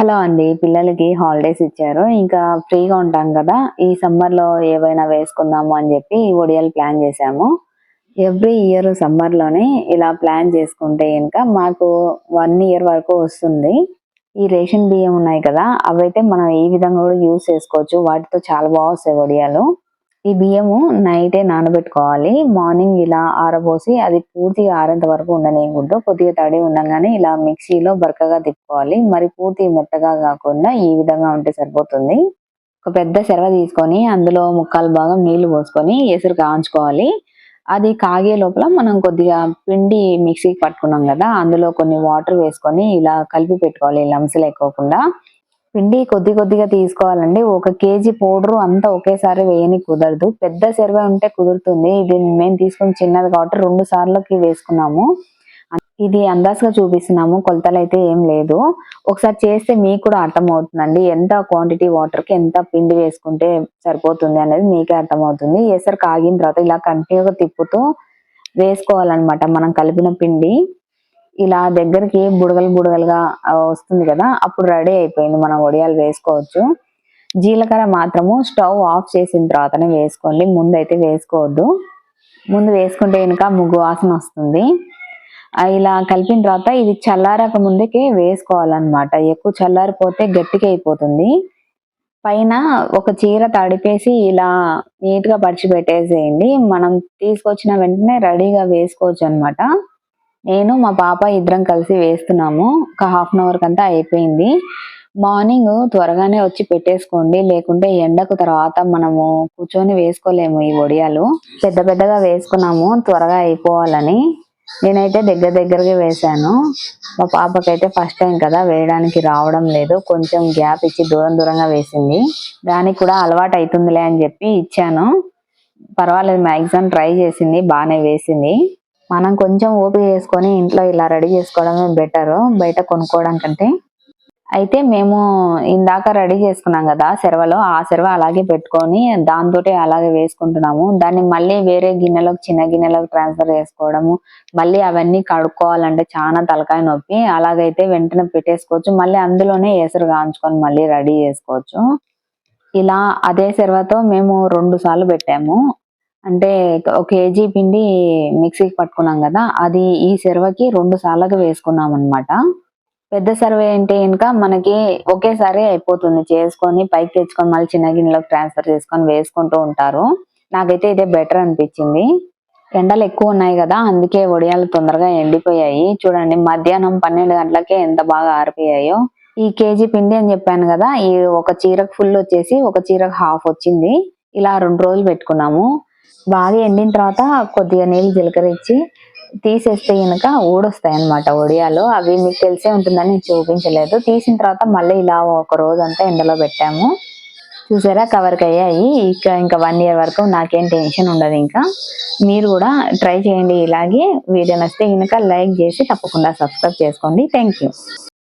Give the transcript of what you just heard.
Hello అండి. పిల్లలకి holidays ఇచ్చారు. ఇంకా ఫ్రీగా ఉంటాం కదా. ఈ సమ్మర్లో ఏవైనా వేసుకుందాము అని చెప్పి ఒడియాలు ప్లాన్ చేసాము ఎవ్రీ ఇయర్ సమ్మర్లోనే ఇలా ప్లాన్ చేసుకుంటే ఇంకా మాకు వన్ ఇయర్ వరకు వస్తుంది. ఈ రేషన్ బియ్యం ఉన్నాయి కదా. అవైతే మనం ఈ విధంగా కూడా యూస్ చేసుకోవచ్చు. వాటితో చాలా బాగా వస్తాయి ఒడియాలు. ఈ బియ్యము నైటే నానబెట్టుకోవాలి. మార్నింగ్ ఇలా ఆరబోసి అది పూర్తిగా ఆరేంత వరకు ఉండనేయకూడదు. కొద్దిగా తడి ఉండగానే ఇలా మిక్సీలో బరకగా తిప్పుకోవాలి. మరి పూర్తి మెత్తగా కాకుండా ఈ విధంగా ఉంటే సరిపోతుంది. ఒక పెద్ద సెరవ తీసుకొని అందులో ముక్కాలు భాగం నీళ్ళు పోసుకొని ఎసురు కాంచుకోవాలి. అది కాగే లోపల మనం కొద్దిగా పిండి మిక్సీకి పట్టుకున్నాం కదా అందులో కొన్ని వాటర్ వేసుకొని ఇలా కలిపి పెట్టుకోవాలి. లంప్స్ లేకోకుండా పిండి కొద్ది కొద్దిగా తీసుకోవాలండి. ఒక కేజీ పౌడర్ అంతా ఒకేసారి వేయని కుదరదు. పెద్ద సెరవ ఉంటే కుదురుతుంది. ఇది మేము తీసుకుని చిన్నది కాబట్టి రెండు సార్లకి వేసుకున్నాము. ఇది అందాజుగా చూపిస్తున్నాము. కొలతలు అయితే ఏం లేదు. ఒకసారి చేస్తే మీకు కూడా అర్థమవుతుందండి. ఎంత క్వాంటిటీ వాటర్కి ఎంత పిండి వేసుకుంటే సరిపోతుంది అనేది మీకే అర్థమవుతుంది. ఎసరు కాగిన తర్వాత ఇలా కంటిన్యూగా తిప్పుతూ వేసుకోవాలన్నమాట. మనం కలిపిన పిండి. ఇలా దగ్గరికి బుడగలు బుడగలుగా వస్తుంది కదా అప్పుడు రెడీ అయిపోయింది. మనం వడియాలు వేసుకోవచ్చు. జీలకర్ర మాత్రము స్టవ్ ఆఫ్ చేసిన తర్వాతనే వేసుకోండి. ముందు అయితే వేసుకోవద్దు. ముందు వేసుకుంటే కనుక ముగ్గు వాసన వస్తుంది. ఇలా కలిపిన తర్వాత ఇది చల్లారక ముందుకే వేసుకోవాలన్నమాట. ఎక్కువ చల్లారిపోతే గట్టిగా అయిపోతుంది. పైన ఒక చీర తడిపేసి ఇలా నీట్గా పరిచిపెట్టేసేయండి. పరిచి పెట్టేసేయండి మనం తీసుకొచ్చిన వెంటనే రెడీగా వేసుకోవచ్చు అనమాట నేను మా పాప ఇద్దరం కలిసి వేస్తున్నాము. ఒక హాఫ్ అన్ అవర్ కంతా అయిపోయింది. మార్నింగ్ త్వరగానే వచ్చి పెట్టేసుకోండి. లేకుంటే ఎండకు తర్వాత మనము కూర్చొని వేసుకోలేము ఈ వడియాలు. పెద్ద పెద్దగా వేసుకున్నాము. త్వరగా అయిపోవాలని నేనైతే దగ్గర దగ్గరగా వేసాను మా పాపకైతే ఫస్ట్ టైం కదా వేయడానికి రావడం లేదు. కొంచెం గ్యాప్ ఇచ్చి దూరం దూరంగా వేసింది. దానికి కూడా అలవాటు అవుతుందిలే అని చెప్పి ఇచ్చాను. పర్వాలేదు మ్యాక్సిమం ట్రై చేసింది. బాగానే వేసింది. మనం కొంచెం ఓపిక చేసుకొని ఇంట్లో ఇలా రెడీ చేసుకోవడమే బెటర్ బయట కొనుక్కోవడం కంటే. అయితే మేము ఇందాక రెడీ చేసుకున్నాం కదా సెరవలో ఆ సెరవ అలాగే పెట్టుకొని దాంతో అలాగే వేసుకుంటున్నాము. దాన్ని మళ్ళీ వేరే గిన్నెలోకి చిన్న గిన్నెలోకి ట్రాన్స్ఫర్ చేసుకోవడము మళ్ళీ అవన్నీ కడుక్కోవాలంటే చాలా తలకాయ నొప్పి. అలాగైతే వెంటనే పెట్టేసుకోవచ్చు. మళ్ళీ అందులోనే ఎసరు కాంచుకొని మళ్ళీ రెడీ చేసుకోవచ్చు. ఇలా అదే సెరవతో మేము రెండు సార్లు పెట్టాము. అంటే ఒక కేజీ పిండి మిక్సీకి పట్టుకున్నాం కదా అది ఈ సెరవకి రెండు సార్లుగా వేసుకున్నాం అనమాట పెద్ద సర్వే అంటే ఇంకా మనకి ఒకేసారి అయిపోతుంది. చేసుకొని పైకి తెచ్చుకొని మళ్ళీ చిన్న గిన్నెలోకి ట్రాన్స్ఫర్ చేసుకొని వేసుకుంటూ ఉంటారు. నాకైతే ఇదే బెటర్ అనిపించింది. ఎండలు ఎక్కువ ఉన్నాయి కదా అందుకే వడియాలు తొందరగా ఎండిపోయాయి. చూడండి మధ్యాహ్నం పన్నెండు గంటలకే ఎంత బాగా ఆరిపోయాయో. ఈ కేజీ పిండి అని చెప్పాను కదా ఈ ఒక చీరకు ఫుల్ వచ్చేసి ఒక చీరకు హాఫ్ వచ్చింది. ఇలా రెండు రోజులు పెట్టుకున్నాము. బాగా ఎండిన తర్వాత కొద్దిగా నీళ్ళు జీలకర్ర ఇచ్చి తీసేస్తే కనుక ఊడొస్తాయి అనమాట ఒడియాలు. అవి మీకు తెలిసే ఉంటుందని నేను చూపించలేదు. తీసిన తర్వాత మళ్ళీ ఇలా ఒక రోజు అంతా ఎండలో పెట్టాము. చూసారా? కవర్కి అయ్యాయి. ఇక ఇంకా వన్ ఇయర్ వరకు నాకేం టెన్షన్ ఉండదు ఇంకా. మీరు కూడా ట్రై చేయండి ఇలాగే. వీడియో నచ్చితే కనుక లైక్ చేసి తప్పకుండా సబ్స్క్రైబ్ చేసుకోండి. థ్యాంక్